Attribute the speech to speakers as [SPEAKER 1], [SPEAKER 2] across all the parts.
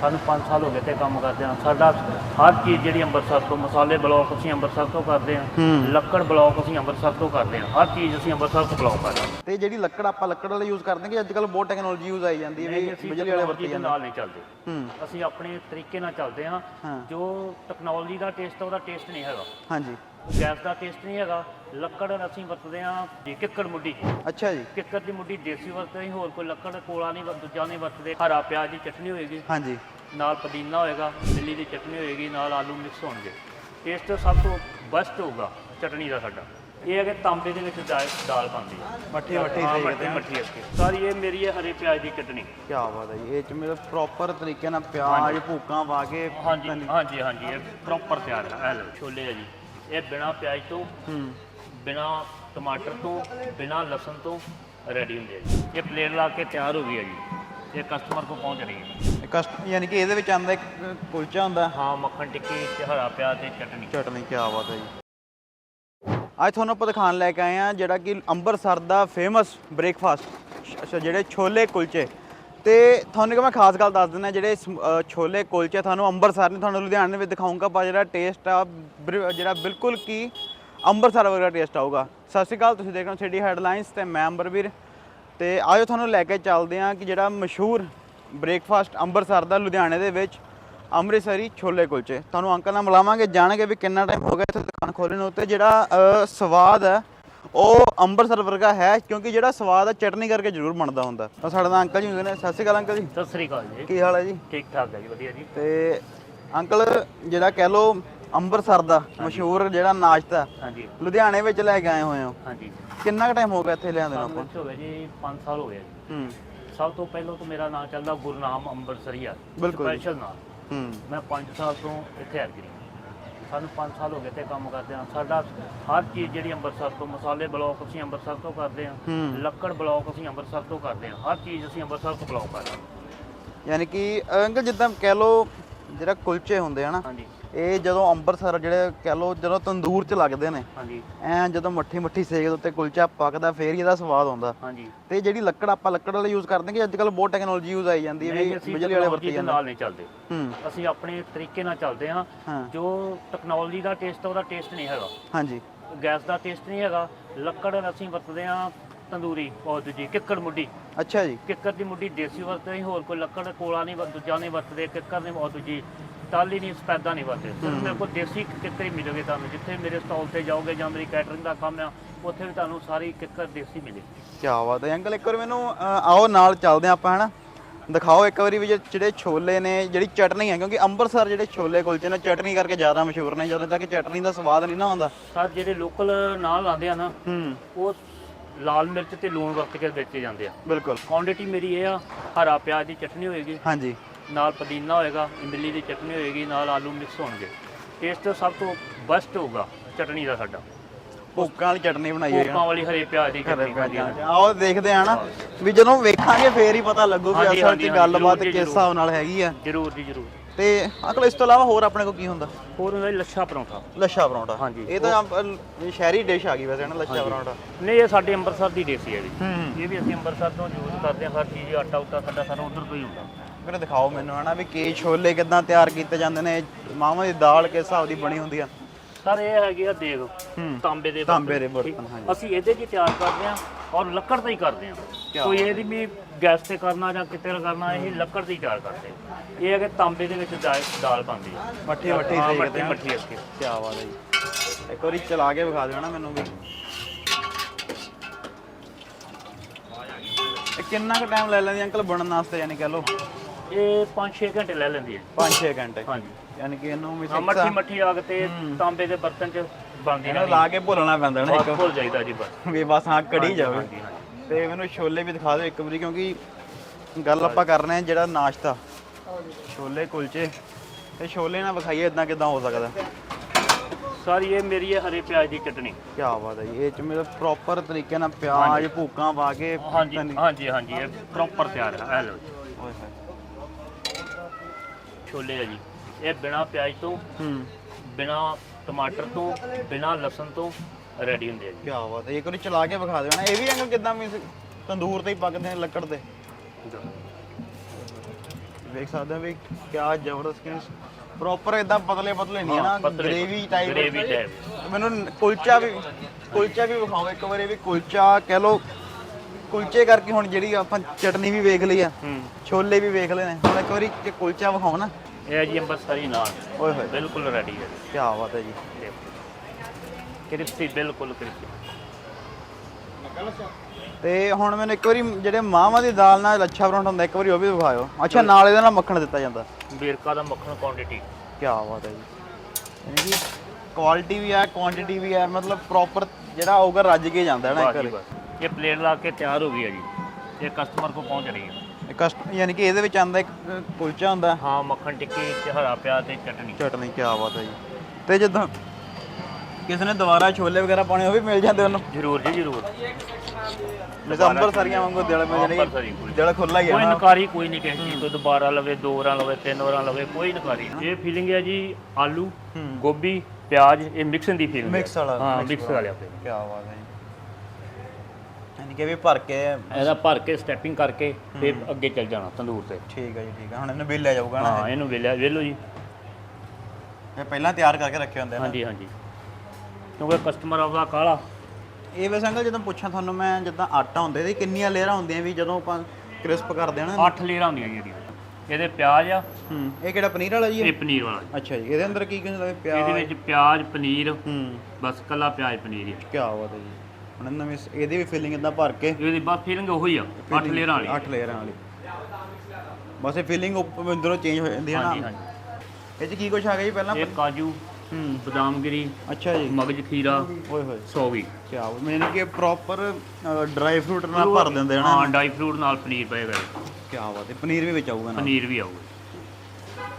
[SPEAKER 1] ਸਾਨੂੰ 5 ਸਾਲ ਹੋ ਗਏ ਤੇ ਕੰਮ ਕਰਦੇ ਆ ਸਾਡਾ ਹਰ ਚੀਜ਼ ਜਿਹੜੀ ਅੰਮ੍ਰਿਤਸਰ ਤੋਂ ਮਸਾਲੇ ਬਲੌਕ ਅਸੀਂ ਅੰਮ੍ਰਿਤਸਰ ਤੋਂ ਕਰਦੇ ਆ
[SPEAKER 2] ਹੂੰ।
[SPEAKER 1] ਲੱਕੜ ਬਲੌਕ ਅਸੀਂ ਅੰਮ੍ਰਿਤਸਰ ਤੋਂ ਕਰਦੇ ਆ ਹਰ ਚੀਜ਼ ਅਸੀਂ ਅੰਮ੍ਰਿਤਸਰ ਤੋਂ ਬਲੌਕ ਕਰਦੇ ਆ
[SPEAKER 2] ਤੇ ਜਿਹੜੀ ਲੱਕੜ ਆਪਾਂ ਲੱਕੜ ਵਾਲੀ ਯੂਜ਼ ਕਰਦੇ ਕਿ ਅੱਜ ਕੱਲ ਬਹੁਤ ਟੈਕਨੋਲੋਜੀ ਯੂਜ਼ ਆਈ ਜਾਂਦੀ ਹੈ ਵੀ ਬਿਜਲੀ ਵਾਲੇ ਵਰਤੀ
[SPEAKER 1] ਦੇ
[SPEAKER 2] ਜਾਂਦੇ
[SPEAKER 1] ਨਾਲ ਨਹੀਂ ਚੱਲਦੇ। ਅਸੀਂ ਆਪਣੇ ਤਰੀਕੇ ਨਾਲ ਚੱਲਦੇ ਹਾਂ।
[SPEAKER 2] ਹਾਂ।
[SPEAKER 1] ਜੋ ਟੈਕਨੋਲੋਜੀ ਦਾ ਟੇਸਟ ਉਹਦਾ ਟੇਸਟ ਨਹੀਂ ਹੈਗਾ।
[SPEAKER 2] ਹਾਂਜੀ।
[SPEAKER 1] ਗੈਸ ਦਾ ਟੇਸਟ ਨਹੀਂ ਹੈਗਾ। ਲੱਕੜ ਅਸੀਂ ਵਰਤਦੇ ਜੀ ਕਿੱਕੜ ਮੁੱਢੀ।
[SPEAKER 2] ਅੱਛਾ ਜੀ।
[SPEAKER 1] ਕਿੱਕਰ ਦੀ ਮੁੱਢੀ ਦੇਸੀ ਵਰਤਦੇ ਹੋਰ ਕੋਈ ਲੱਕੜ ਕੋਲਾ ਨਹੀਂ ਦੂਜਾ ਨਹੀਂ ਵਰਤਦੇ। ਹਰਾ ਪਿਆਜ਼ ਦੀ ਚਟਨੀ ਹੋਏਗੀ।
[SPEAKER 2] ਹਾਂਜੀ।
[SPEAKER 1] ਨਾਲ ਪੁਦੀਨਾ ਹੋਏਗਾ ਦਿੱਲੀ ਦੀ ਚਟਨੀ ਹੋਏਗੀ ਨਾਲ ਆਲੂ ਮਿਕਸ ਹੋਣਗੇ। ਟੇਸਟ ਸਭ ਤੋਂ ਬੈਸਟ ਹੋਊਗਾ ਚਟਨੀ ਦਾ ਸਾਡਾ। ਇਹ ਹੈ ਕਿ ਤਾਂਬੇ ਦੇ ਵਿੱਚ ਦਾਲ ਦਾਲ ਬਣਦੀ ਹੈ।
[SPEAKER 2] ਮੱਠੀ ਮੱਠੀ
[SPEAKER 1] ਹਾਂ,
[SPEAKER 2] ਸਹੀ
[SPEAKER 1] ਮੱਠੀ
[SPEAKER 2] ਕਹਿੰਦੇ
[SPEAKER 1] ਮੱਠੀ ਅੱਗੇ। ਸਾਰੀ ਇਹ ਮੇਰੀ ਹੈ ਹਰੇ ਪਿਆਜ਼ ਦੀ ਚਟਨੀ।
[SPEAKER 2] ਕੀ ਬਾਤ ਹੈ ਜੀ ਇਹ ਚ ਮੇਰੇ ਪ੍ਰੋਪਰ ਤਰੀਕੇ ਨਾਲ ਪਿਆਜ਼ ਭੂਕਾਂ ਪਾ ਕੇ
[SPEAKER 1] ਹਾਂਜੀ ਹਾਂਜੀ ਹਾਂਜੀ ਇਹ ਪ੍ਰੋਪਰ ਤਿਆਰ ਹੈ। ਇਹ ਲਓ ਛੋਲੇ ਆ ਜੀ। ਇਹ ਬਿਨਾ ਪਿਆਜ਼ ਤੋਂ
[SPEAKER 2] ਹੂੰ।
[SPEAKER 1] ਬਿਨਾ ਟਮਾਟਰ ਤੋਂ ਬਿਨਾ ਲਸਣ ਤੋਂ ਰੈਡੀ ਹੁੰਦੇ ਆ ਜੀ। ਇਹ ਪਲੇਟ ਲਾ ਕੇ ਤਿਆਰ ਹੋ ਗਈ ਹੈ ਜੀ। ਇਹ ਕਸਟਮਰ ਕੋਲ ਪਹੁੰਚ ਰਹੀ ਹੈ।
[SPEAKER 2] ਕਸਟ ਯਾਨੀ ਕਿ ਇਹਦੇ ਵਿੱਚ ਆਂਦਾ ਇੱਕ ਕੁਲਚਾ ਹੁੰਦਾ।
[SPEAKER 1] ਹਾਂ ਮੱਖਣ ਟਿੱਕੀ ਤੇ ਹਰਾ ਪਿਆਜ਼ ਤੇ ਚਟਨੀ।
[SPEAKER 2] ਚਟਨੀ ਕੀ ਬਾਤ ਹੈ ਜੀ। ਅੱਜ ਤੁਹਾਨੂੰ ਆਪਾਂ ਦਿਖਾਣ ਲੈ ਕੇ ਆਏ ਆ ਜਿਹੜਾ ਕਿ ਅੰਮ੍ਰਿਤਸਰ ਦਾ ਫੇਮਸ ਬ੍ਰੇਕਫਾਸਟ ਅੱਛਾ ਜਿਹੜੇ ਛੋਲੇ ਕੁਲਚੇ। ਤੇ ਤੁਹਾਨੂੰ ਕਿ ਮੈਂ ਖਾਸ ਗੱਲ ਦੱਸ ਦਿੰਦਾ ਜਿਹੜੇ ਛੋਲੇ ਕੁਲਚੇ ਤੁਹਾਨੂੰ ਅੰਮ੍ਰਿਤਸਰ ਨਹੀਂ ਤੁਹਾਨੂੰ ਲੁਧਿਆਣੇ ਵਿੱਚ ਦਿਖਾਉਂਗਾ ਪਰ ਜਿਹੜਾ ਟੇਸਟ ਆ ਜਿਹੜਾ ਬਿਲਕੁਲ ਕੀ ਅੰਮ੍ਰਿਤਸਰ ਵਰਗਾ ਟੇਸਟ ਆਊਗਾ। ਸਤਿ ਸ਼੍ਰੀ ਅਕਾਲ ਤੁਸੀਂ ਦੇਖ ਰਹੇ ਹੋ ਸਿਟੀ ਹੈਡਲਾਈਨਸ ਤੇ ਮੈਂ ਅੰਬਰਵੀਰ। ਤੇ ਆਜੋ ਤੁਹਾਨੂੰ ਲੈ ਕੇ ਚੱਲਦੇ ਆ ਕਿ ਜਿਹੜਾ ਮਸ਼ਹੂਰ ਬ੍ਰੇਕਫਾਸਟ ਅੰਮ੍ਰਿਤਸਰ ਦਾ ਲੁਧਿਆਣੇ ਦੇ ਵਿੱਚ ਅੰਮ੍ਰਿਤਸਰੀ ਛੋਲੇ ਕੁਲਚੇ। ਤੁਹਾਨੂੰ ਅੰਕਲ ਨਾਲ ਮਿਲਾਵਾਂਗੇ ਜਾਣਗੇ ਵੀ ਕਿੰਨਾ ਟਾਈਮ ਹੋ ਗਿਆ ਇੱਥੇ ਦੁਕਾਨ ਖੋਲ੍ਹੇ ਨੂੰ ਤੇ ਜਿਹੜਾ ਸਵਾਦ ਹੈ ਉਹ ਅੰਮ੍ਰਿਤਸਰ ਵਰਗਾ ਹੈ ਕਿਉਂਕਿ ਜਿਹੜਾ ਸਵਾਦ ਹੈ ਚਟਨੀ ਕਰਕੇ ਜ਼ਰੂਰ ਬਣਦਾ ਹੁੰਦਾ। ਤਾਂ ਸਾਡੇ ਨਾਲ ਅੰਕਲ ਜੀ ਹੁੰਦੇ ਨੇ। ਸਤਿ ਸ਼੍ਰੀ ਅਕਾਲ ਅੰਕਲ ਜੀ।
[SPEAKER 1] ਸਤਿ ਸ੍ਰੀ ਅਕਾਲ ਜੀ।
[SPEAKER 2] ਕੀ ਹਾਲ ਹੈ ਜੀ?
[SPEAKER 1] ਠੀਕ ਠਾਕ ਹੈ ਜੀ ਵਧੀਆ ਜੀ।
[SPEAKER 2] ਤੇ ਅੰਕਲ ਜਿਹੜਾ ਕਹਿ ਲੋ ਅੰਮ੍ਰਿਤਸਰ ਦਾ ਮਸ਼ਹੂਰ ਜਿਹੜਾ ਨਾਸ਼ਤਾ
[SPEAKER 1] ਹਾਂਜੀ।
[SPEAKER 2] ਲੁਧਿਆਣੇ ਵਿੱਚ ਲੈ ਕੇ ਆਏ ਹੋਏ ਹੋ।
[SPEAKER 1] ਹਾਂਜੀ।
[SPEAKER 2] ਕਿੰਨਾ ਕੁ ਟਾਈਮ ਹੋ ਗਿਆ ਇੱਥੇ ਲਿਆਂਦੇ ਨੂੰ ਆਪਾਂ?
[SPEAKER 1] ਹੋ ਗਏ ਜੀ 5 ਸਾਲ ਹੋ ਗਏ ਜੀ।
[SPEAKER 2] ਹੂੰ।
[SPEAKER 1] ਸਭ ਤੋਂ ਪਹਿਲਾਂ ਤਾਂ ਮੇਰਾ ਨਾਮ ਚੱਲਦਾ ਗੁਰਨਾਮ ਅੰਮ੍ਰਿਤਸਰੀਆ
[SPEAKER 2] ਬਿਲਕੁਲ।
[SPEAKER 1] ਸਪੈਸ਼ਲ ਨਾਮ
[SPEAKER 2] ਹੂੰ।
[SPEAKER 1] ਮੈਂ 5 ਸਾਲ ਤੋਂ ਇੱਥੇ ਐਗਰੀ ਸਾਨੂੰ 5 ਸਾਲ ਹੋ ਗਏ ਤੇ ਕੰਮ ਕਰਦੇ ਆ। ਸਾਡਾ ਹਰ ਚੀਜ਼ ਜਿਹੜੀ ਅੰਮ੍ਰਿਤਸਰ ਤੋਂ ਮਸਾਲੇ ਬਲੌਕ ਅਸੀਂ ਅੰਮ੍ਰਿਤਸਰ ਤੋਂ ਕਰਦੇ ਆ।
[SPEAKER 2] ਹੂੰ।
[SPEAKER 1] ਲੱਕੜ ਬਲੌਕ ਅਸੀਂ ਅੰਮ੍ਰਿਤਸਰ ਤੋਂ ਕਰਦੇ ਆ। ਹਰ ਚੀਜ਼ ਅਸੀਂ ਅੰਮ੍ਰਿਤਸਰ ਤੋਂ ਬਲੌਕ ਕਰਦੇ ਹਾਂ
[SPEAKER 2] ਯਾਨੀ ਕਿ ਅੰਕਲ ਜਿੱਦਾਂ ਕਹਿ ਲੋ ਜਿਹੜਾ ਕੁਲਚੇ ਹੁੰਦੇ ਆ ਨਾ
[SPEAKER 1] ਹਾਂਜੀ।
[SPEAKER 2] ਇਹ ਜਦੋਂ ਅੰਮ੍ਰਿਤਸਰ ਜਿਹੜੇ ਕਹਿ ਲੋ ਜਦੋਂ ਤੰਦੂਰ 'ਚ ਲੱਗਦੇ ਨੇ
[SPEAKER 1] ਹਾਂਜੀ।
[SPEAKER 2] ਐ ਜਦੋਂ ਮੱਠੀ ਮੱਠੀ ਸੇਕ ਦੇ ਉੱਤੇ ਕੁਲਚਾ ਪੱਕਦਾ ਫੇਰ ਹੀ ਇਹਦਾ ਸਵਾਦ ਆਉਂਦਾ।
[SPEAKER 1] ਹਾਂਜੀ।
[SPEAKER 2] ਤੇ ਜਿਹੜੀ ਲੱਕੜ ਆਪਾਂ ਲੱਕੜ ਵਾਲੇ ਯੂਜ਼ ਕਰਦੇ ਕਿ ਅੱਜ ਕੱਲ ਬਹੁਤ ਟੈਕਨੋਲੋਜੀ ਯੂਜ਼ ਆਈ ਜਾਂਦੀ ਹੈ ਵੀ ਬਿਜਲੀ ਵਾਲੇ ਵਰਤੀ ਜਾਂਦੇ
[SPEAKER 1] ਨਾਲ ਨਹੀਂ ਚੱਲਦੇ।
[SPEAKER 2] ਹੂੰ।
[SPEAKER 1] ਅਸੀਂ ਆਪਣੇ ਤਰੀਕੇ ਨਾਲ ਚੱਲਦੇ ਹਾਂ। ਜੋ ਟੈਕਨੋਲੋਜੀ ਦਾ ਟੇਸਟ ਉਹਦਾ ਟੇਸਟ ਨਹੀਂ ਹੈਗਾ।
[SPEAKER 2] ਹਾਂਜੀ।
[SPEAKER 1] ਗੈਸ ਦਾ ਟੇਸਟ ਨਹੀਂ ਹੈਗਾ। ਲੱਕੜ ਅਸੀਂ ਵਰਤਦੇ ਹਾਂ ਤੰਦੂਰੀ ਉਹ ਦੂਜੀ ਕਿੱਕੜ ਮੁੱਢੀ।
[SPEAKER 2] ਅੱਛਾ ਜੀ।
[SPEAKER 1] ਕਿੱਕਰ ਦੀ ਮੁੱਢੀ ਦੇਸੀ ਵਰਤਦੇ ਹੋਰ ਕੋਈ ਲੱਕੜ ਕੋਲਾ ਨਹੀਂ ਦੂਜਾ ਨਹੀਂ ਵਰਤਦੇ ਕਿੱਕਰ ਨਹੀਂ ਬਹੁਤ ਦੂਜੀ ਟਾਲੀ ਨਹੀਂ ਸਪੈਦਾ ਨਹੀਂ ਵਰਤਦੇ ਸਿਰਫ ਮੇਰੇ ਕੋਲ ਦੇਸੀ ਕਿੱਕਰ ਹੀ ਮਿਲੋਗੇ ਤੁਹਾਨੂੰ ਜਿੱਥੇ ਮੇਰੇ ਸਟਾਲ ਤੇ ਜਾਓਗੇ ਜਾਂ ਮੇਰੀ ਕੈਟਰਿੰਗ ਦਾ ਕੰਮ ਆ ਉੱਥੇ ਵੀ ਤੁਹਾਨੂੰ ਸਾਰੀ ਕਿੱਕਰ ਦੇਸੀ ਮਿਲੇਗੀ।
[SPEAKER 2] ਕੀ ਬਾਤ ਹੈ ਅੰਕਲ ਇੱਕ ਵਾਰ ਮੈਨੂੰ ਅ, ਆਓ ਨਾਲ ਚੱਲਦੇ ਹਾਂ ਆਪਾਂ ਹਨਾ? ਦਿਖਾਓ ਇੱਕ ਵਾਰੀ ਵੀ ਜੇ ਜਿਹੜੇ ਛੋਲੇ ਨੇ ਜਿਹੜੀ ਚਟਨੀ ਹੈ ਕਿਉਂਕਿ ਅੰਮ੍ਰਿਤਸਰ ਜਿਹੜੇ ਛੋਲੇ ਕੁਲਚੇ ਨੇ ਚਟਨੀ ਕਰਕੇ ਜ਼ਿਆਦਾ ਮਸ਼ਹੂਰ ਨੇ ਜਦੋਂ ਤੱਕ ਚਟਨੀ ਦਾ ਸਵਾਦ ਨਹੀਂ ਨਾ ਆਉਂਦਾ।
[SPEAKER 1] ਸਰ ਜਿਹੜੇ ਲੋਕਲ ਨਾਲ ਲਾਉਂਦੇ ਆ ਨਾ
[SPEAKER 2] ਹੂੰ।
[SPEAKER 1] ਉਹ ਲਾਲ ਮਿਰਚ ਤੇ ਲੂਣ ਵਰਤ ਕੇ ਵੇਚੇ ਜਾਂਦੇ ਆ।
[SPEAKER 2] ਬਿਲਕੁਲ।
[SPEAKER 1] ਕੁਆਂਟੀਟੀ ਮੇਰੀ ਇਹ ਆ ਹਰਾ ਪਿਆਜ਼ ਦੀ ਚਟਨੀ ਹੋਏਗੀ।
[SPEAKER 2] ਹਾਂਜੀ।
[SPEAKER 1] ਨਾਲ ਪੁਦੀਨਾ ਹੋਏਗਾ ਇਮਲੀ ਦੀ ਚਟਨੀ ਹੋਏਗੀ ਨਾਲ ਆਲੂ ਮਿਕਸ ਹੋਣਗੇ। ਟੇਸਟ ਸਭ ਤੋਂ ਬੈਸਟ ਹੋਊਗਾ ਚਟਨੀ ਦਾ ਸਾਡਾ।
[SPEAKER 2] ਭੁੱਕਾਂ ਵਾਲੀ ਚਟਨੀ ਬਣਾਈ ਹੋਈ ਹੈ
[SPEAKER 1] ਕੋਕਾਂ ਵਾਲੀ ਹਰੇ ਪਿਆਜ਼ ਦੀ ਚਟਨੀ ਖਾਂਦੀ ਆ।
[SPEAKER 2] ਆਓ ਦੇਖਦੇ ਆ ਨਾ ਵੀ ਜਦੋਂ ਵੇਖਾਂਗੇ ਫੇਰ ਹੀ ਪਤਾ ਲੱਗੂ ਕਿ
[SPEAKER 1] ਹਾਂਜੀ,
[SPEAKER 2] ਅਸਲ 'ਚ
[SPEAKER 1] ਹਾਂਜੀ,
[SPEAKER 2] ਗੱਲਬਾਤ
[SPEAKER 1] ਜ਼ਰੂਰ ਜੀ,
[SPEAKER 2] ਕਿਸ ਹਿਸਾਬ ਨਾਲ ਹੈਗੀ ਆ।
[SPEAKER 1] ਜਰੂਰ ਜੀ ਜਰੂਰ।
[SPEAKER 2] ਤੇ ਅੰਕਲ ਇਸ ਤੋਂ ਇਲਾਵਾ ਹੋਰ ਆਪਣੇ ਕੋਲ ਕੀ ਹੁੰਦਾ?
[SPEAKER 1] ਹੋਰ ਹੁੰਦਾ ਜੀ ਲੱਛਾ ਪਰੌਂਠਾ।
[SPEAKER 2] ਲੱਛਾ ਪਰੌਂਠਾ।
[SPEAKER 1] ਹਾਂਜੀ,
[SPEAKER 2] ਇਹ ਤਾਂ ਸ਼ਹਿਰੀ ਡਿਸ਼ ਆ ਗਈ ਵੈਸੇ ਨਾ ਲੱਛਾ ਪਰੌਂਠਾ।
[SPEAKER 1] ਨਹੀਂ ਇਹ ਸਾਡੇ ਅੰਮ੍ਰਿਤਸਰ ਦੀ ਦੇਸੀ ਹੈ ਜੀ।
[SPEAKER 2] ਹੂੰ
[SPEAKER 1] ਇਹ ਵੀ ਅਸੀਂ ਅੰਮ੍ਰਿਤਸਰ ਤੋਂ ਯੂਜ਼ ਕਰਦੇ ਹਾਂ ਹਰ ਚੀਜ਼ ਆਟਾ ਉਟਾ ਸਾਡਾ ਸਾਰਾ ਉਧਰ ਤੋਂ ਹੀ ਹੁੰਦਾ।
[SPEAKER 2] ਵੀਰੇ ਦਿਖਾਓ ਮੈਨੂੰ ਹਨਾ ਵੀ ਕੀ ਛੋਲੇ ਕਿਦਾਂ ਤਿਆਰ ਕੀਤੇ ਜਾਂਦੇ ਨੇ ਮਾਵਾਂ ਦੀ ਦਾਲ ਕਿਸ ਹਿਸਾਬ ਦੀ ਬਣੀ ਹੁੰਦੀ ਆ?
[SPEAKER 1] ਸਰ ਇਹ ਹੈਗੇ ਆ ਦੇਗ
[SPEAKER 2] ਹੂੰ।
[SPEAKER 1] ਤਾਂਬੇ ਦੇ
[SPEAKER 2] ਤਾਂਬੇ ਦੇ
[SPEAKER 1] ਠੀਕ।
[SPEAKER 2] ਬਰਤਨ, ਹਾਂਜੀ।
[SPEAKER 1] ਅਸੀਂ ਇਹਦੇ 'ਚ ਹੀ ਤਿਆਰ ਕਰਦੇ ਹਾਂ ਔਰ ਲੱਕੜ ਤੇ ਹੀ ਕਰਦੇ ਹਾਂ। ਕੋਈ ਇਹਦੀ ਵੀ ਗੈਸ ਤੇ ਕਰਨਾ ਜਾਂ ਕਿਤੇ ਕਰਨਾ ਇਹ ਲੱਕੜ ਤੇ ਹੀ ਤਿਆਰ ਕਰਦੇ ਹਾਂ। ਇਹ ਹੈ ਕਿ ਤਾਂਬੇ ਦੇ ਵਿੱਚ ਦਾਲ ਦਾਲ ਬਣਦੀ ਹੈ
[SPEAKER 2] ਮੱਠੀ ਮੱਠੀ
[SPEAKER 1] ਹਾਂ,
[SPEAKER 2] ਸੇਕਦੇ
[SPEAKER 1] ਮੱਠੀ
[SPEAKER 2] ਆ।
[SPEAKER 1] ਮੱਠੀ ਅੱਗੇ
[SPEAKER 2] ਕੀ ਬਾਤ ਹੈ ਜੀ। ਇੱਕ ਵਾਰੀ ਚਲਾ ਕੇ ਵਿਖਾ ਦਿਓ ਨਾ ਮੈਨੂੰ ਵੀ। ਇਹ ਕਿੰਨਾ ਕੁ ਟਾਈਮ ਲੈ ਲੈਂਦੀ ਅੰਕਲ ਬਣਨ ਵਾਸਤੇ ਯਾਨੀ ਕਹ ਲਓ?
[SPEAKER 1] ਇਹ 5-6 ਘੰਟੇ ਲੈ ਲੈਂਦੀ ਹੈ।
[SPEAKER 2] 5-6 ਘੰਟੇ।
[SPEAKER 1] ਹਾਂਜੀ।
[SPEAKER 2] ਯਾਨੀ ਕਿ ਇਹਨੂੰ ਵੀ
[SPEAKER 1] ਹਾਂ, ਮੱਠੀ ਮੱਠੀ ਆਗ ਤੇ ਤਾਂਬੇ ਦੇ ਬਰਤਨ 'ਚ ਬਣਦੀ
[SPEAKER 2] ਇਹਨੂੰ
[SPEAKER 1] ਰਹਿੰਦੀ
[SPEAKER 2] ਲਾ ਕੇ ਭੁੱਲਣਾ ਪੈਂਦਾ ਨਾ
[SPEAKER 1] ਬਹੁਤ ਭੁੱਲ ਜਾਈਦਾ ਜੀ ਬਸ।
[SPEAKER 2] ਇੱਕ ਵੀ ਬਸ ਹਾਂ ਕੜੀ ਜਾਵੇ।
[SPEAKER 1] ਹਾਂਜੀ ਹਾਂਜੀ।
[SPEAKER 2] ਤੇ ਮੈਨੂੰ ਛੋਲੇ ਵੀ ਦਿਖਾ ਦਿਓ ਇੱਕ ਵਾਰੀ ਕਿਉਂਕਿ ਗੱਲ ਆਪਾਂ ਕਰ ਰਹੇ ਹਾਂ ਜਿਹੜਾ ਨਾਸ਼ਤਾ। ਛੋਲੇ ਕੁਲਚੇ। ਤੇ ਛੋਲੇ ਨਾ ਵਿਖਾਈਏ ਇਦਾਂ ਕਿਦਾਂ ਹੋ ਸਕਦਾ।
[SPEAKER 1] ਸਾਰੀ ਇਹ ਮੇਰੀ ਹੈ ਹਰੇ ਪਿਆਜ਼ ਦੀ ਚਟਨੀ।
[SPEAKER 2] ਕੀ ਬਾਤ ਹੈ ਜੀ ਇਹ ਚ ਮੇਰੇ ਪ੍ਰੋਪਰ ਤਰੀਕੇ ਨਾਲ ਪਿਆਜ਼ ਭੂਕਾਂ ਪਾ ਕੇ
[SPEAKER 1] ਹਾਂਜੀ ਹਾਂਜੀ ਹਾਂਜੀ ਇਹ ਪ੍ਰੋਪਰ ਤਿਆਰ ਹੈ ਇਹ ਲਓ ਜੀ।
[SPEAKER 2] ਓਏ ਹੋਏ।
[SPEAKER 1] ਛੋਲੇ ਆ ਜੀ। ਇਹ ਬਿਨਾ ਪਿਆਜ਼ ਤੋਂ
[SPEAKER 2] ਹੂੰ।
[SPEAKER 1] ਬਿਨਾ ਟਮਾਟਰ ਤੋਂ ਬਿਨਾ ਲਸਣ ਤੋਂ ਰੈਡੀ ਹੁੰਦੇ ਆ ਜੀ।
[SPEAKER 2] ਕੀ ਬਾਤ ਹੈ ਇੱਕ ਵਾਰੀ ਚਲਾ ਕੇ ਵਿਖਾ ਦਿਓ ਨਾ। ਇਹ ਵੀ ਅੰਗਲ ਕਿਦਾਂ ਮੀਨਸ ਤੰਦੂਰ ਤੇ ਹੀ ਪੱਕਦੇ ਨੇ ਲੱਕੜ ਤੇ ਵੇਖ ਸਕਦੇ ਹੋ ਵੀ ਕਿਆ ਜ਼ਬਰਦਸਤ ਪ੍ਰੋਪਰ ਇਦਾਂ ਪਤਲੇ ਪਤਲੇ ਨਹੀਂ ਹੈ ਨਾ
[SPEAKER 1] ਪਤਲੇ-
[SPEAKER 2] ਗ੍ਰੇਵੀ ਟਾਈਪ
[SPEAKER 1] ਗ੍ਰੇਵੀ ਟਾਈਪ
[SPEAKER 2] ਮੈਨੂੰ ਕੁਲਚਾ ਵੀ ਕੁਲਚਾ ਵੀ ਵਿਖਾਓ ਇੱਕ ਵਾਰੀ ਵੀ ਕੁਲਚਾ ਕਹਿ ਲੋ ਕੁਲਚੇ ਕਰਕੇ ਹੁਣ ਜਿਹੜੀ ਆਪਾਂ ਚਟਨੀ ਵੀ ਵੇਖ ਲਈ ਆ
[SPEAKER 1] ਹੂੰ।
[SPEAKER 2] ਛੋਲੇ ਵੀ ਵੇਖ ਲਏ ਨੇ। ਹੁਣ ਇੱਕ ਵਾਰੀ ਜੇ ਕੁਲਚਾ ਵਿਖਾਓ ਨਾ।
[SPEAKER 1] ਇਹ ਹੈ ਜੀ ਅੰਬਰਸਰੀ ਨਾਨ।
[SPEAKER 2] ਓਏ ਹੋਏ।
[SPEAKER 1] ਬਿਲਕੁਲ ਰੈਡੀ ਹੈ
[SPEAKER 2] ਕੀ ਬਾਤ ਹੈ ਜੀ।
[SPEAKER 1] ਕ੍ਰਿਸਪੀ ਬਿਲਕੁਲ ਕ੍ਰਿਸਪੀ।
[SPEAKER 2] ਤੇ ਹੁਣ ਮੈਨੂੰ ਇੱਕ ਵਾਰੀ ਜਿਹੜੇ ਮਾਵਾਂ ਦੀ ਦਾਲ ਨਾਲ ਲੱਛਾ ਪਰੌਂਠਾ ਹੁੰਦਾ ਇੱਕ ਵਾਰੀ ਉਹ ਵੀ ਵਿਖਾਇਓ। ਅੱਛਾ ਨਾਲ ਇਹਦੇ ਨਾਲ ਮੱਖਣ ਦਿੱਤਾ ਜਾਂਦਾ।
[SPEAKER 1] ਬੀਰਕਾ ਦਾ ਮੱਖਣ ਕੁਆਂਟੀਟੀ
[SPEAKER 2] ਕੀ ਬਾਤ ਹੈ ਜੀ। ਯਾਨੀ ਕਿ ਕੁਆਲਿਟੀ ਵੀ ਹੈ ਕੁਆਂਟੀਟੀ ਵੀ ਹੈ ਮਤਲਬ ਪ੍ਰੋਪਰ ਜਿਹੜਾ ਆਊਗਾ ਰੱਜ ਕੇ ਜਾਂਦਾ ਹੈ ਨਾ ਇੱਕ ਵਾਰੀ।
[SPEAKER 1] ਇਹ ਪਲੇਟ ਲਾ ਕੇ ਤਿਆਰ ਹੋ ਗਈ ਹੈ ਜੀ। ਇਹ ਕਸਟਮਰ ਕੋ ਪਹੁੰਚ ਰਹੀ ਹੈ।
[SPEAKER 2] ਇਹ ਕਸਟ ਯਾਨੀ ਕਿ ਇਹਦੇ ਵਿੱਚ ਆਂਦਾ ਇੱਕ ਅ, ਕੁਲਚਾ ਹੁੰਦਾ।
[SPEAKER 1] ਹਾਂ ਮੱਖਣ ਟਿੱਕੀ ਤੇ ਹਰਾ ਪਿਆਜ਼ ਤੇ ਚਟਨੀ।
[SPEAKER 2] ਚਟਨੀ ਕੀ ਬਾਤ ਹੈ ਜੀ। ਤੇ ਜਦੋਂ ਕਿਸੇ ਨੇ ਦੁਬਾਰਾ ਛੋਲੇ ਵਗੈਰਾ ਪਾਣੇ ਉਹ ਵੀ ਮਿਲ ਜਾਂਦੇ ਉਹਨੂੰ?
[SPEAKER 1] ਜ਼ਰੂਰ ਜੀ ਜ਼ਰੂਰ।
[SPEAKER 2] ਜਿਵੇਂ ਅੰਬਰਸਰੀਆਂ ਵਾਂਗੂ ਦਿਲ ਮਿਲ ਜਾਣੀ
[SPEAKER 1] ਅੰਮ੍ਰਿਤਸਰੀ ਕੁਲਚਾ।
[SPEAKER 2] ਦਿਲ ਖੁੱਲਾ ਹੀ ਹੈ
[SPEAKER 1] ਕੋਈ
[SPEAKER 2] ਨਾ
[SPEAKER 1] ਨਕਾਰੀ ਕੋਈ ਨਹੀਂ ਕਿਸੇ ਚੀਜ਼ ਤੋਂ ਦੁਬਾਰਾ ਲਵੇ ਦੋ ਵਾਰਾਂ ਲਵੇ ਤਿੰਨ ਵਾਰਾਂ ਲਵੇ ਕੋਈ ਨਕਾਰੀ ਨਹੀਂ। ਇਹ ਫੀਲਿੰਗ ਹੈ ਜੀ ਆਲੂ
[SPEAKER 2] ਹੂੰ।
[SPEAKER 1] ਗੋਭੀ ਪਿਆਜ਼ ਇਹ ਮਿਕਸ ਦੀ ਫੀਲਿੰਗ
[SPEAKER 2] Mix ਵਾਲਾ,
[SPEAKER 1] ਹਾਂ
[SPEAKER 2] mix
[SPEAKER 1] ਮਿਕਸ ਵਾਲੇ। ਆਪਣੇ
[SPEAKER 2] ਕੀ ਬਾਤ ਹੈ ਜੀ। ਕਿ ਵੀ ਭਰ ਕੇ
[SPEAKER 1] ਇਹਦਾ ਭਰ ਕੇ ਸਟੈਪਿੰਗ ਕਰਕੇ ਤੇ ਅੱਗੇ ਚੱਲ ਜਾਣਾ ਤੰਦੂਰ ਤੇ।
[SPEAKER 2] ਠੀਕ ਹੈ ਜੀ ਠੀਕ ਹੈ ਹੁਣ ਇਹਨੂੰ ਵੇਲਿਆ ਜਾਊਗਾ ਨਾ
[SPEAKER 1] ਹਾਂ ਇਹਨੂੰ ਵੇਲਿਆ ਵੇਲੋ ਜੀ।
[SPEAKER 2] ਇਹ ਪਹਿਲਾਂ ਤਿਆਰ ਕਰਕੇ ਰੱਖੇ ਹੁੰਦੇ ਨੇ।
[SPEAKER 1] ਹਾਂਜੀ ਹਾਂਜੀ। ਕਿਉਂਕਿ ਕਸਟਮਰ ਆਪਦਾ ਕਾਲਾ।
[SPEAKER 2] ਇਹ ਵੈਸੇ ਅੰਕਲ ਜਦੋਂ ਪੁੱਛਾਂ ਤੁਹਾਨੂੰ ਮੈਂ ਜਿੱਦਾਂ ਆਟਾ ਹੁੰਦਾ ਇਹਦੀ ਕਿੰਨੀਆਂ ਲੇਅਰਾਂ ਹੁੰਦੀਆਂ ਵੀ ਜਦੋਂ ਆਪਾਂ ਕ੍ਰਿਸਪ ਕਰਦੇ ਹਾਂ ਨਾ
[SPEAKER 1] 8 ਲੇਅਰਾਂ ਹੁੰਦੀਆਂ ਜੀ ਇਹਦੀਆਂ। ਇਹਦੇ ਪਿਆਜ਼ ਆ।
[SPEAKER 2] ਹੂੰ। ਇਹ ਕਿਹੜਾ ਪਨੀਰ ਵਾਲਾ ਜੀ
[SPEAKER 1] ਇਹ? ਪਨੀਰ ਵਾਲਾ ਜੀ।
[SPEAKER 2] ਅੱਛਾ ਜੀ ਇਹਦੇ ਅੰਦਰ ਕੀ ਕੀ ਹੁੰਦਾ ਹੈ
[SPEAKER 1] ਇਹਦੇ
[SPEAKER 2] ਪਿਆਜ਼
[SPEAKER 1] ਵਿੱਚ ਪਿਆਜ਼? ਪਨੀਰ
[SPEAKER 2] ਹੂੰ।
[SPEAKER 1] ਬਸ ਕੱਲਾ ਪਿਆਜ਼ ਪਨੀਰ ਹੀ।
[SPEAKER 2] ਕੀ ਬਾਤ ਹੈ ਜੀ। ਹੁਣ ਨਵੀਂ ਇਹਦੀ ਵੀ ਫਿਲਿੰਗ ਇਦਾਂ ਭਰ ਕੇ।
[SPEAKER 1] ਇਹਦੀ ਬਸ ਫੀਲਿੰਗ ਉਹੀ ਆ 8 ਲੇਅਰਾਂ ਵਾਲੀ।
[SPEAKER 2] 8 ਲੇਅਰਾਂ ਵਾਲੀ। ਬਸ ਇਹ ਫਿਲਿੰਗ ਉੱਪਰ ਅੰਦਰੋਂ ਚੇਂਜ ਹੋ ਜਾਂਦੀ ਹੈ
[SPEAKER 1] ਹਾਂਜੀ
[SPEAKER 2] ਨਾ।
[SPEAKER 1] ਹਾਂਜੀ
[SPEAKER 2] ਇਹ ਚ ਕੀ ਕੁਛ ਆ ਗਿਆ ਜੀ ਪਹਿਲਾਂ?
[SPEAKER 1] ਇਹ ਕਾਜੂ
[SPEAKER 2] ਹੂੰ।
[SPEAKER 1] ਬਦਾਮਗਿਰੀ
[SPEAKER 2] ਅੱਛਾ ਜੀ।
[SPEAKER 1] ਮਗਜ ਖੀਰਾ
[SPEAKER 2] ਓਏ ਹੋਏ।
[SPEAKER 1] ਸੌਗੀ
[SPEAKER 2] ਕੀ ਬਾਤ ਮੈਨੂੰ ਕਿ ਪ੍ਰੋਪਰ ਡਰਾਈ ਫਰੂਟ ਨਾਲ ਭਰ ਦਿੰਦੇ ਹਨ
[SPEAKER 1] ਹਾਂ ਡਰਾਈ ਫਰੂਟ ਨਾਲ ਪਨੀਰ ਪਏਗਾ ਜੀ।
[SPEAKER 2] ਕੀ ਬਾਤ ਹੈ ਪਨੀਰ ਵੀ ਵਿੱਚ ਆਊਗਾ ਨਾਲ
[SPEAKER 1] ਪਨੀਰ ਵੀ ਆਊਗਾ।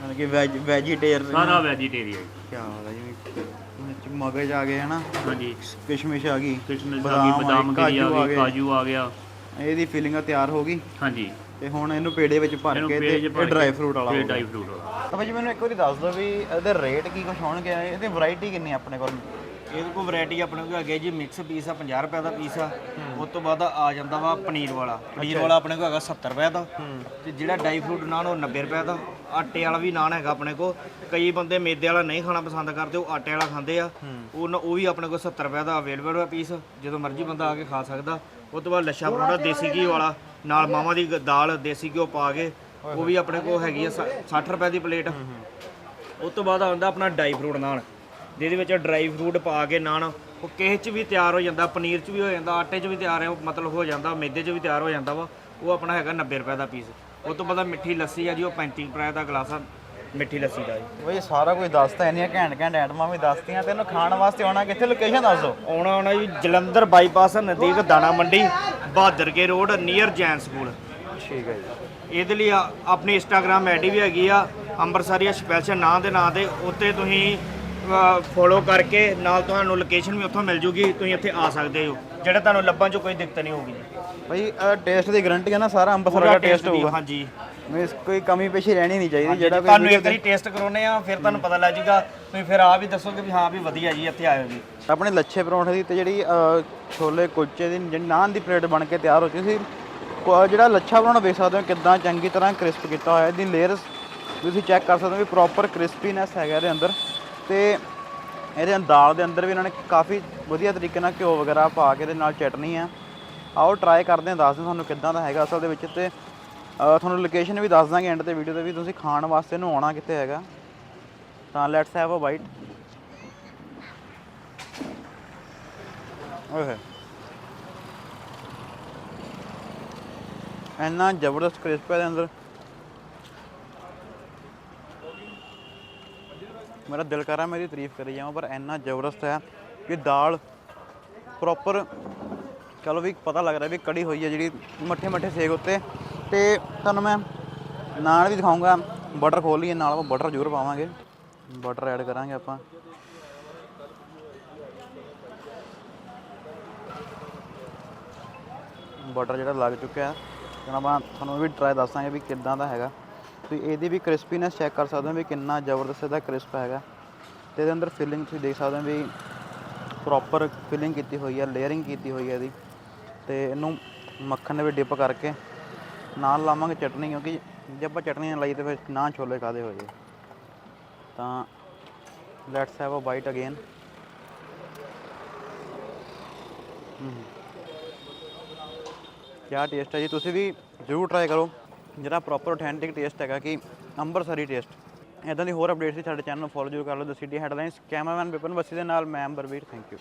[SPEAKER 2] ਮਤਲਬ ਕਿ ਵੈਜ ਵੈਜੀਟੇਰੀਅਨ
[SPEAKER 1] ਸਾਰਾ ਵੈਜੀਟੇਰੀਅਨ
[SPEAKER 2] ਕੀ ਬਾਤ ਹੈ ਵਿੱਚ ਮਗਜ ਆ ਗਏ ਹਨਾ?
[SPEAKER 1] ਹਾਂਜੀ।
[SPEAKER 2] ਕਿਸ਼ਮਿਸ਼ ਆ ਗਈ।
[SPEAKER 1] ਕਿਸ਼ਮਿਸ਼ ਆ
[SPEAKER 2] ਬਦਾਮ
[SPEAKER 1] ਗਈ ਬਦਾਮਗਿਰੀ ਆ ਗਈ ਕਾਜੂ ਆ ਗਿਆ।
[SPEAKER 2] ਇਹਦੀ ਫਿਲਿੰਗ ਤਿਆਰ ਹੋ ਗਈ।
[SPEAKER 1] ਹਾਂਜੀ।
[SPEAKER 2] ਤੇ ਹੁਣ ਇਹਨੂੰ ਪੇੜੇ ਵਿੱਚ ਭਰ ਕੇ ਤੇ ਇਹ ਡਰਾਈ ਫਰੂਟ ਵਾਲਾ
[SPEAKER 1] ਇਹ ਡਰਾਈ ਫਰੂਟ ਵਾਲਾ।
[SPEAKER 2] ਤਾਂ ਭਾਜੀ ਮੈਨੂੰ ਇੱਕ ਵਾਰੀ ਦੱਸ ਦਿਓ ਵੀ ਇਹਦੇ ਰੇਟ ਕੀ ਕੁਛ ਹੋਣਗੇ? ਇਹਦੀ ਵੈਰਾਈਟੀ ਕਿੰਨੀ ਆਪਣੇ ਕੋਲ?
[SPEAKER 3] ਇਹਦੇ ਕੋਲ ਵੈਰਾਈਟੀ ਆਪਣੇ ਕੋਲ ਹੈਗੀ ਹੈ ਜੀ ਮਿਕਸ ਪੀਸ ਆ 50 ਰੁਪਏ ਦਾ ਪੀਸ ਆ। ਉਸ ਤੋਂ ਬਾਅਦ ਆ ਜਾਂਦਾ ਵਾ ਪਨੀਰ ਵਾਲਾ। ਪਨੀਰ ਵਾਲਾ ਆਪਣੇ ਕੋਲ ਹੈਗਾ 70 ਰੁਪਏ ਦਾ। ਤੇ ਜਿਹੜਾ ਡਾਈ ਫਰੂਟ ਨਾਨ ਉਹ 90 ਰੁਪਏ ਦਾ। ਆਟੇ ਵਾਲਾ ਵੀ ਨਾਨ ਹੈਗਾ ਆਪਣੇ ਕੋਲ। ਕਈ ਬੰਦੇ ਮੈਦੇ ਵਾਲਾ ਨਹੀਂ ਖਾਣਾ ਪਸੰਦ ਕਰਦੇ ਉਹ ਆਟੇ ਵਾਲਾ ਖਾਂਦੇ ਆ। ਉਹ ਉਹ ਵੀ ਆਪਣੇ ਕੋਲ 70 ਰੁਪਏ ਦਾ ਅਵੇਲੇਬਲ ਹੈ ਪੀਸ ਜਦੋਂ ਮਰਜ਼ੀ ਬੰਦਾ ਆ ਕੇ ਖਾ ਸਕਦਾ। ਉਸ ਤੋਂ ਬਾਅਦ ਲੱਛਾ ਪਰੌਂਠਾ ਦੇਸੀ ਘੀ ਵਾਲਾ। ਨਾਲ ਮਾਵਾਂ ਦੀ ਦਾਲ ਦੇਸੀ ਘਿਓ ਪਾ ਕੇ ਉਹ ਵੀ ਆਪਣੇ ਕੋਲ ਹੈਗੀ ਆ 60 ਰੁਪਏ ਦੀ ਪਲੇਟ ਉਸ ਤੋਂ ਬਾਅਦ ਆਉਂਦਾ ਆਪਣਾ ਡਰਾਈ ਫਰੂਟ ਨਾਨ। ਜਿਹਦੇ ਵਿੱਚ ਡਰਾਈ ਫਰੂਟ ਪਾ ਕੇ ਨਾਨ ਉਹ ਕਿਸੇ 'ਚ ਵੀ ਤਿਆਰ ਹੋ ਜਾਂਦਾ ਪਨੀਰ 'ਚ ਵੀ ਹੋ ਜਾਂਦਾ ਆਟੇ 'ਚ ਵੀ ਤਿਆਰ ਹੈ ਮਤਲਬ ਹੋ ਜਾਂਦਾ ਮੈਦੇ 'ਚ ਵੀ ਤਿਆਰ ਹੋ ਜਾਂਦਾ ਵਾ ਉਹ ਆਪਣਾ ਹੈਗਾ 90 ਰੁਪਏ ਦਾ ਪੀਸ ਉਸ ਤੋਂ ਬਾਅਦ ਮਿੱਠੀ ਲੱਸੀ ਆ ਜੀ ਉਹ 35 ਰੁਪਏ ਦਾ ਗਲਾਸ ਆ ਮਿੱਠੀ ਲੱਸੀ ਦਾ ਜੀ।
[SPEAKER 2] ਬਈ ਸਾਰਾ ਕੁਝ ਦੱਸਤਾ ਇੰਨੀਆਂ ਘੈਂਟ ਘੈਂਟ ਐਟਮਾਂ ਵੀ ਦੱਸਤੀਆਂ ਤੇ ਇਹਨੂੰ ਖਾਣ ਵਾਸਤੇ ਆਉਣਾ ਕਿੱਥੇ ਲੋਕੇਸ਼ਨ ਦੱਸ। ਦਿਓ
[SPEAKER 3] ਆਉਣਾ ਆਉਣਾ ਜੀ ਜਲੰਧਰ ਬਾਈਪਾਸ ਨਜ਼ਦੀਕ ਦਾਣਾ ਮੰਡੀ Bahadur Ke road near Jain school
[SPEAKER 2] ਠੀਕ ਹੈ ਜੀ।
[SPEAKER 3] ਇਹਦੇ ਲਈ ਆਪਣੀ ਇੰਸਟਾਗ੍ਰam ਆਈਡੀ ਵੀ ਹੈਗੀ ਆ ਅੰਮ੍ਰਿਤਸਰੀਆ ਸਪੈਸ਼ਲ ਨਾਂ ਦੇ ਨਾਂ ਤੇ ਉੱਤੇ ਤੁਸੀਂ ਫੋਲੋ ਕਰਕੇ ਨਾਲ ਤੁਹਾਨੂੰ ਲੋਕੇਸ਼ਨ ਵੀ ਉੱਥੋਂ ਮਿਲ ਜੂਗੀ ਤੁਸੀਂ ਇੱਥੇ ਆ ਸਕਦੇ ਹੋ। ਜਿਹੜੇ ਤੁਹਾਨੂੰ ਲੱਭਣ 'ਚ ਕੋਈ ਦਿੱਕਤ ਨਹੀਂ ਹੋਊਗੀ।
[SPEAKER 2] ਬਈ ਟੇਸਟ ਦੀ ਗਾਰੰਟੀ ਹੈ ਨਾ ਸਾਰਾ
[SPEAKER 3] ਪੂਰਾ
[SPEAKER 2] ਦਾ ਟੇਸਟ ਹੋਊਗਾ।
[SPEAKER 3] ਹਾਂਜੀ।
[SPEAKER 2] ਮੀਨਸ ਕੋਈ ਕਮੀ ਪੇਸ਼ੀ ਰਹਿਣੀ ਨਹੀਂ ਚਾਹੀਦੀ ਜਿਹੜਾ
[SPEAKER 3] ਤੁਹਾਨੂੰ ਇੱਕ ਵਾਰੀ ਟੇਸਟ ਕਰਾਉਨੇ ਆ ਫਿਰ ਤੁਹਾਨੂੰ ਪਤਾ ਲੱਗ ਜਾਊਗਾ ਤੁਸੀਂ ਫਿਰ ਆ ਵੀ ਦੱਸੋਗੇ ਵੀ ਹਾਂ ਵੀ ਵਧੀਆ ਜੀ ਇੱਥੇ ਆਇਓ ਜੀ।
[SPEAKER 2] ਆਪਣੇ ਲੱਛੇ ਪਰੌਂਠੇ ਦੀ ਤੇ ਜਿਹੜੀ ਛੋਲੇ ਕੁਲਚੇ ਦੀ ਜਿਹੜੀ ਨਾਨ ਦੀ ਪਲੇਟ ਬਣ ਕੇ ਤਿਆਰ ਹੋ ਚੁੱਕੀ ਸੀ ਜਿਹੜਾ ਲੱਛਾ ਪਰੌਂਠਾ ਵੇਖ ਸਕਦੇ ਹੋ ਕਿਦਾਂ ਚੰਗੀ ਤਰ੍ਹਾਂ ਕ੍ਰਿਸਪ ਕੀਤਾ ਹੋਇਆ ਇਹਦੀ ਲੇਅਰਸ ਤੁਸੀਂ ਚੈੱਕ ਕਰ ਸਕਦੇ ਹੋ ਵੀ ਪ੍ਰੋਪਰ ਕ੍ਰਿਸਪੀਨੈਸ ਹੈਗਾ ਇਹਦੇ ਅੰਦਰ। ਤੇ ਇਹਦੇ ਦਾਲ ਦੇ ਅੰਦਰ ਵੀ ਇਹਨਾਂ ਨੇ ਕਾਫੀ ਵਧੀਆ ਤਰੀਕੇ ਨਾਲ ਘਿਓ ਵਗੈਰਾ ਪਾ ਕੇ ਇਹਦੇ ਨਾਲ ਚਟਨੀ ਆ। ਆਓ ਟਰਾਈ ਕਰਦੇ ਹਾਂ ਦੱਸਦੇ ਤੁਹਾਨੂੰ ਕਿੱਦਾਂ ਦਾ ਹੈਗਾ ਅਸਲ ਦੇ ਵਿੱਚ ਤੇ ਤੁਹਾਨੂੰ ਲੋਕੇਸ਼ਨ ਵੀ ਦੱਸ ਦਾਂਗੇ ਐਂਡ ਤੇ ਵੀਡੀਓ ਤੇ ਵੀ, ਤੁਸੀਂ ਖਾਣ ਵਾਸਤੇ ਇਹਨੂੰ ਆਉਣਾ ਕਿੱਥੇ ਹੈਗਾ। ਤਾਂ ਲੈਟਸ ਹੈਵ ਅ ਬਾਈਟ ਓਏ। ਇੰਨਾ ਜ਼ਬਰਦਸਤ ਕ੍ਰਿਸਪ ਹੈ ਦੇ ਅੰਦਰ। ਮੇਰਾ ਦਿਲ ਕਰ ਰਿਹਾ ਮੈਂ ਇਹਦੀ ਤਾਰੀਫ ਕਰੀ ਜਾਵਾਂ, ਪਰ ਇੰਨਾ ਜ਼ਬਰਦਸਤ ਹੈ ਕਿ ਦਾਲ ਪ੍ਰੋਪਰ ਚਲੋ ਵੀ ਪਤਾ ਲੱਗ ਰਿਹਾ ਵੀ ਕੜੀ ਹੋਈ ਹੈ ਜਿਹੜੀ ਮੱਠੇ ਮੱਠੇ ਸੇਕ ਉੱਤੇ। ਤੇ ਤੁਹਾਨੂੰ ਮੈਂ ਨਾਲ ਵੀ ਦਿਖਾਉਂਗਾ ਬਟਰ ਖੋਲ ਲਈਏ, ਨਾਲ ਆਪਾਂ ਬਟਰ ਜ਼ਰੂਰ ਪਾਵਾਂਗੇ। ਬਟਰ ਐਡ ਕਰਾਂਗੇ ਆਪਾਂ। ਬਟਰ ਜਿਹੜਾ ਲੱਗ ਚੁੱਕਿਆ ਹੈ ਤੇ ਆਪਾਂ ਤੁਹਾਨੂੰ ਇਹ ਵੀ ਟਰਾਈ ਦੱਸਾਂਗੇ ਵੀ ਕਿੱਦਾਂ ਦਾ ਹੈਗਾ। ਤੁਸੀਂ ਇਹਦੀ ਵੀ ਕ੍ਰਿਸਪੀਨੈਸ ਚੈੱਕ ਕਰ ਸਕਦੇ ਹੋ ਵੀ ਕਿੰਨਾ ਜ਼ਬਰਦਸਤ ਇਹਦਾ ਕ੍ਰਿਸਪ ਹੈਗਾ। ਤੇ ਇਹਦੇ ਅੰਦਰ ਫਿਲਿੰਗ ਤੁਸੀਂ ਦੇਖ ਸਕਦੇ ਹੋ ਵੀ ਪ੍ਰੋਪਰ ਫਿਲਿੰਗ ਕੀਤੀ ਹੋਈ ਹੈ ਲੇਅਰਿੰਗ ਕੀਤੀ ਹੋਈ ਹੈ ਇਹਦੀ। ਤੇ ਇਹਨੂੰ ਮੱਖਣ ਦੇ ਵਿੱਚ ਡਿਪ ਕਰਕੇ ਨਾਲ ਲਾਵਾਂਗੇ ਚਟਨੀ ਕਿਉਂਕਿ ਜੇ ਆਪਾਂ ਚਟਨੀ ਨਾਲ ਲਾਈ ਤੇ ਫਿਰ ਨਾ ਛੋਲੇ ਕਾਦੇ ਹੋ ਜੇ ਤਾਂ let's have a bite again ਕਿਆ ਟੇਸਟ ਹੈ ਜੀ? ਤੁਸੀਂ ਵੀ ਜ਼ਰੂਰ ਟਰਾਈ ਕਰੋ। ਜਿਹੜਾ ਪ੍ਰੋਪਰ ਆਥੈਂਟਿਕ ਟੇਸਟ ਹੈਗਾ ਕਿ ਅੰਬਰਸਰੀ ਟੇਸਟ ਇਦਾਂ ਦੀ ਹੋਰ ਅਪਡੇਟਸ ਲਈ ਸਾਡੇ ਚੈਨਲ ਨੂੰ ਫੋਲੋ ਜ਼ਰੂਰ ਕਰ ਲਓ। The city headlines cameraman Vipan Bassi ਦੇ ਨਾਲ ਮੈਂ ਅੰਬਰਵੀਰ ਥੈਂਕ ਯੂ